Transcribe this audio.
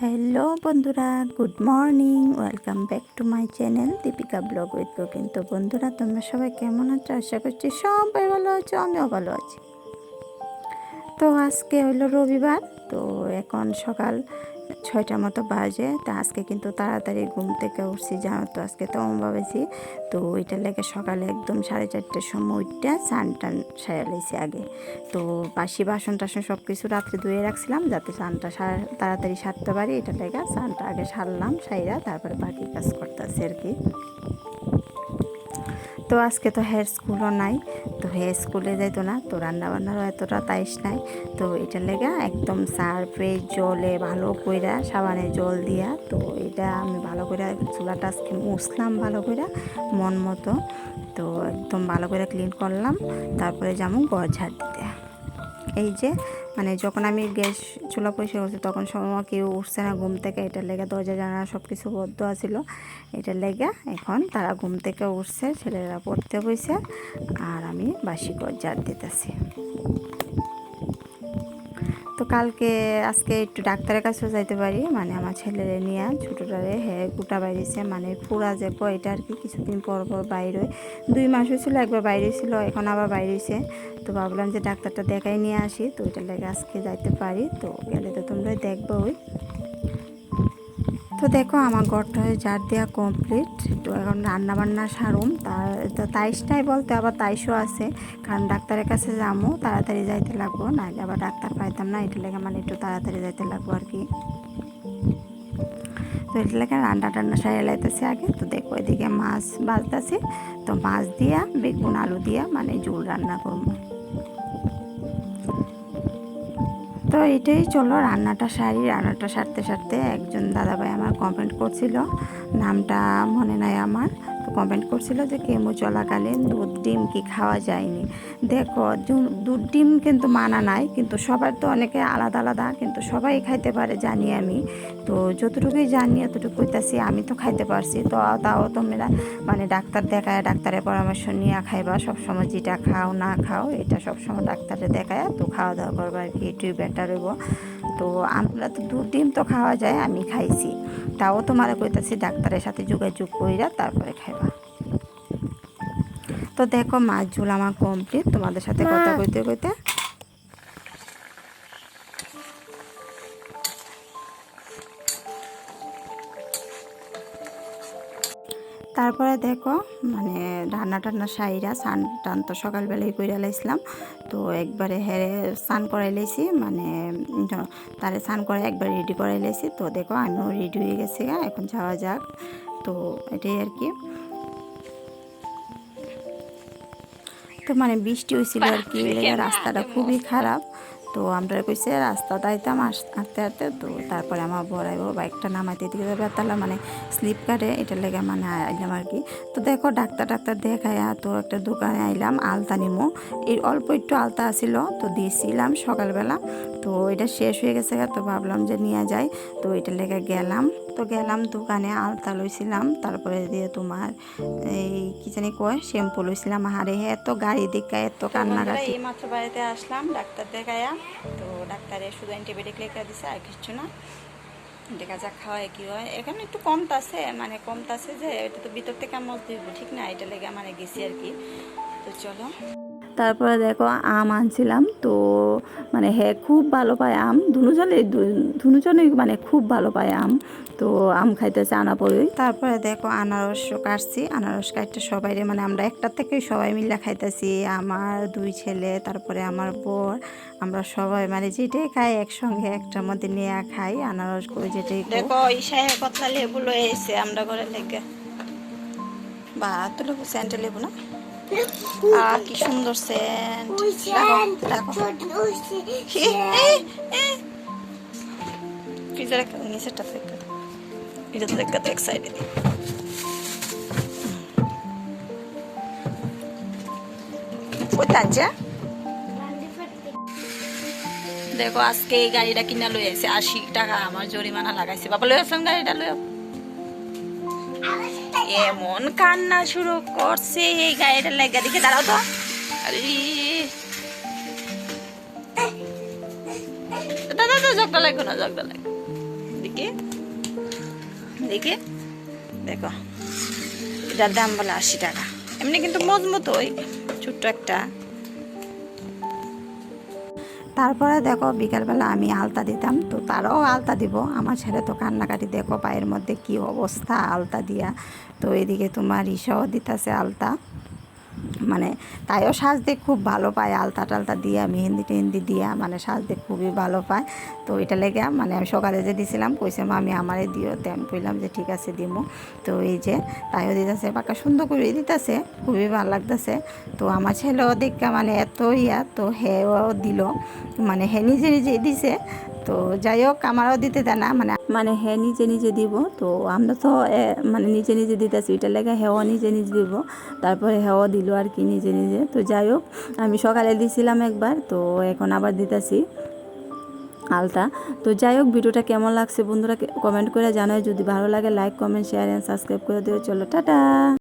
Hello বন্ধুরা good morning welcome back to my channel Dipika blog with cooking তো বন্ধুরা, তোমরা সবাই কেমন আছো? আশা করছি সবাই ভালো আছো, আমিও ভালো আছি। তো আজকে হলো রবিবার, তো এখন সকাল ছয়টার মতো বাজে। তো আজকে কিন্তু তাড়াতাড়ি ঘুম থেকে উঠছি, জানো তো আজকে তো অম্বাবাসী তো ওইটার লেগে সকালে একদম সাড়ে চারটের সময় উঠটা স্নান টান সারা আগে। তো বাসি বাসন টাসন সব কিছু রাত্রে ধুয়ে রাখছিলাম, যাতে স্নানটা তাড়াতাড়ি সারতে পারি। এটা লেগে স্নানটা আগে সারলাম, সাইরা তারপরে বাকি কাজ করতেছি আর কি। তো আজকে তো হেয়ার স্কুলও নাই, তো হেয়ার স্কুলে যাইতো না, তো রান্না বান্নারও এতটা তাইস নাই। তো এটার লেগে একদম সার্ফে জলে ভালো কইরা, সাবানে জল দিয়া, তো এটা আমি ভালো করে চুলাটা আজকে মুছলাম ভালো করে মন মতো। তো একদম ভালো করে ক্লিন করলাম, তারপরে যেমন গড় ঝাড় দিতে এই যে মানে যখন আমি গ্যাস চুলা পয়সা করছি, তখন সময় কেউ উঠছে না ঘুম থেকে। এটার লেগে দরজা জানা সব কিছু বদ্ধ আছিল। এটার লেগে এখন তারা ঘুম থেকে উঠছে, ছেলেরা পড়তে বইছে আর আমি বাসি ঝাড় দিতেছি। তো কালকে, আজকে একটু ডাক্তারের কাছেও যাইতে পারি। মানে আমার ছেলেরে নিয়ে, ছোটোটারে হ্যাঁ গোটা বাইরেছে। মানে পুরা যে কয় এটা আর কি কিছুদিন পর পর বাইরে দুই মাস হয়েছিল, একবার বাইরে ছিল এখন আবার বাইরেছে তো ভাবলাম যে ডাক্তারটা দেখাই নিয়ে আসি। তো ওইটার লাগে আজকে যাইতে পারি। তো গেলে তো তোমরা দেখব ওই তো দেখো, আমার ঘরটা জার দেওয়া কমপ্লিট তো এখন রান্না বান্না সারুম। তার, তো তাইশটাই বলতে আবার তাইশও আছে। কারণ ডাক্তারের কাছে যাব তাড়াতাড়ি যাইতে লাগবো। নাহলে আবার ডাক্তার পাইতাম না, এটা লেগে মানে একটু তাড়াতাড়ি যাইতে লাগবো আর কি। তো এটা লেগে রান্না টান্না সারিয়ে লাইতেছে আগে। তো দেখো, এদিকে মাছ বাজতেছে। তো মাছ দিয়া, বেগুন, আলু দিয়া মানে ঝোল রান্না করব। তো এটাই চলো রান্নাটা সারি, রান্নাটা সারতে সারতে একজন দাদাভাই আমার কমেন্ট করছিল। নামটা মনে নাই আমার। কমেন্ট করছিল যে কেমো চলাকালীন দুধ ডিম কি খাওয়া যায়নি। দেখো দুধ ডিম কিন্তু মানা নাই, কিন্তু সবার তো অনেকে আলাদা আলাদা, কিন্তু সবাই খাইতে পারে জানি আমি। তো যতটুকুই জানি, এতটুকু কইতাছি, আমি তো খাইতে পারছি। তো তাও তোমরা মানে ডাক্তার দেখায়, ডাক্তারের পরামর্শ নিয়ে খাইবা। সবসময় যেটা খাও না খাও, এটা সবসময় ডাক্তারে দেখায় তো খাওয়া দাওয়া করবা আর কি বেটার হইব তো আমরা তো দু ডিম তো খাওয়া যায় আমি খাইছি। তাও তোমার কইতাছি ডাক্তারের সাথে যোগাযোগ কইরা তারপরে খাইবা। তো দেখো মাছ ঝুল আমার কমপ্লিট তোমাদের সাথে কথা কইতে কইতে তারপরে দেখো মানে রান্না টান্না সাইরা স্নান টান তো সকালবেলায় কইরা লাইছিলাম। তো একবারে হেরে স্নান করাই লাইছি মানে তারে স্নান করে একবার রেডি করাই লাইছি। তো দেখো আমিও রেডি হয়ে গেছি গা এখন যাওয়া যাক। তো এটাই আর কি। তো মানে বৃষ্টি হয়েছিল আর কি রাস্তাটা খুবই খারাপ। তো আমরা কইছে রাস্তা দাইতাম আস্তে আস্তে। তো তারপরে আমার বড় আইব বাইকটা নামাইতে দিকে যাবে। তাহলে মানে স্লিপ কাটে এটার লেগে মানে আইলাম আর কি। তো দেখো ডাক্তার ডাক্তার দেখাইয়া তো একটা দোকানে আইলাম আলতা নিমো। এই অল্প একটু আলতা আসিল তো দিয়েছিলাম সকালবেলা। তো এটা শেষ হয়ে গেছে তো ভাবলাম যে নিয়ে যাই। তো এটার লেগে গেলাম। তো গেলাম দোকানে আলতা লইছিলাম। তারপরে দিয়ে তোমার এই কি জানি কয় শ্যাম্পু লইছিলাম। হারে এত গাড়ি দেখা এত কান্নাকাটি। এই মাত্র বাড়িতে আসলাম ডাক্তার দেখায়া। তো ডাক্তারে শুধু অ্যান্টিবায়োটিক লেখা দিছে, আর কিছু না। দেখা যাক খাওয়ায় কী হয়। এখানে একটু কম তাসে মানে কম তাসে যে এটা তো ভিতর থেকে দিব ঠিক না? এটা লেগে মানে গেছি আর কি। তো চলো। তারপরে দেখো আম আনছিলাম তো মানে হ্যাঁ খুব ভালো পায় আম। দুজনে দুজনেই মানে খুব ভালো পায় আম তো আম খাইতেছে আনা পরেই তারপরে দেখো আনারস কাটছি আনারস কাটতে সবাই মানে আমরা একটা থেকেই সবাই মিলে খাইতেছি। আমার দুই ছেলে তারপরে আমার বর আমরা সবাই মানে যেটাই খাই একসঙ্গে একটার মধ্যে নিয়ে খাই আনারস করে যেটাই। দেখো ঈশায় কথা লেবু লয়ে এসে আমরা ঘরে লেগে বা তো লেবু স্যান্টে লেবু না? কি সুন্দর সেন্ট দেখো দেখো। ফ্রিজের নিচেরটা থেকে এটা তো দেখা এক সাইডে ওই দেখো আজকে এই গাড়িটা কিনা লই আছে আশি টাকা আমার জরিমানা লাগাইছে। বাবা লই আসেন গাড়িটা লই। এমন কান্না শুরু করছে, এই গাড়িটা লেগে দেখে, দাঁড়াও তো। দাদা তো জগটা লাগবে না জগটা লাগবে দেখি দেখি, দেখো। এটার দাম বলে আশি টাকা। এমনি কিন্তু মজবুত ওই ছোট্ট একটা তারপরে দেখো বিকালবেলা আমি আলতা দিতাম, তো তারাও আলতা দিব। আমার ছেলে তো কান্নাকাটি, দেখো পায়ের মধ্যে কি অবস্থা আলতা দিয়া। তো এদিকে তোমার ইসাও দিতাছে আলতা। মানে তাইও সাজতে খুব ভালো পায়, আলতা টালতা দিয়া, মেহেন্দি টেহেন্দি দিয়া মানে সাজতে খুবই ভালো পায়। তো এটা লেগে মানে আমি সকালে যে দিছিলাম, কইছে মা আমি আমারে দিও। তো আমি কইলাম যে, ঠিক আছে, দিমু। তো এই যে তাইও দিতেছে, পাকা সুন্দর করে দিতেছে, খুবই ভালো লাগতেছে। তো আমার ছেলেও দেখা মানে এত ইয়া, তো হেও দিল। মানে হে নিজে নিজে দিছে। তো যাই হোক, আমারও দিতে দেয় না মানে মানে হে নিজে নিজে দিব, তো আমরা তো মানে নিজে নিজে দিতেছি, এটা লেগে হেও নিজে নিজে দিব, তারপরে হেও দিল আর কি নিজে নিজে। তো যাই হোক, আমি সকালে দিছিলাম একবার, তো এখন আবার দিতেছি আলতা। তো যাই হোক, ভিডিওটা কেমন লাগছে বন্ধুরা কমেন্ট করে জানাই যদি ভালো লাগে like comment share and subscribe করে দিও। চলো, টাটা!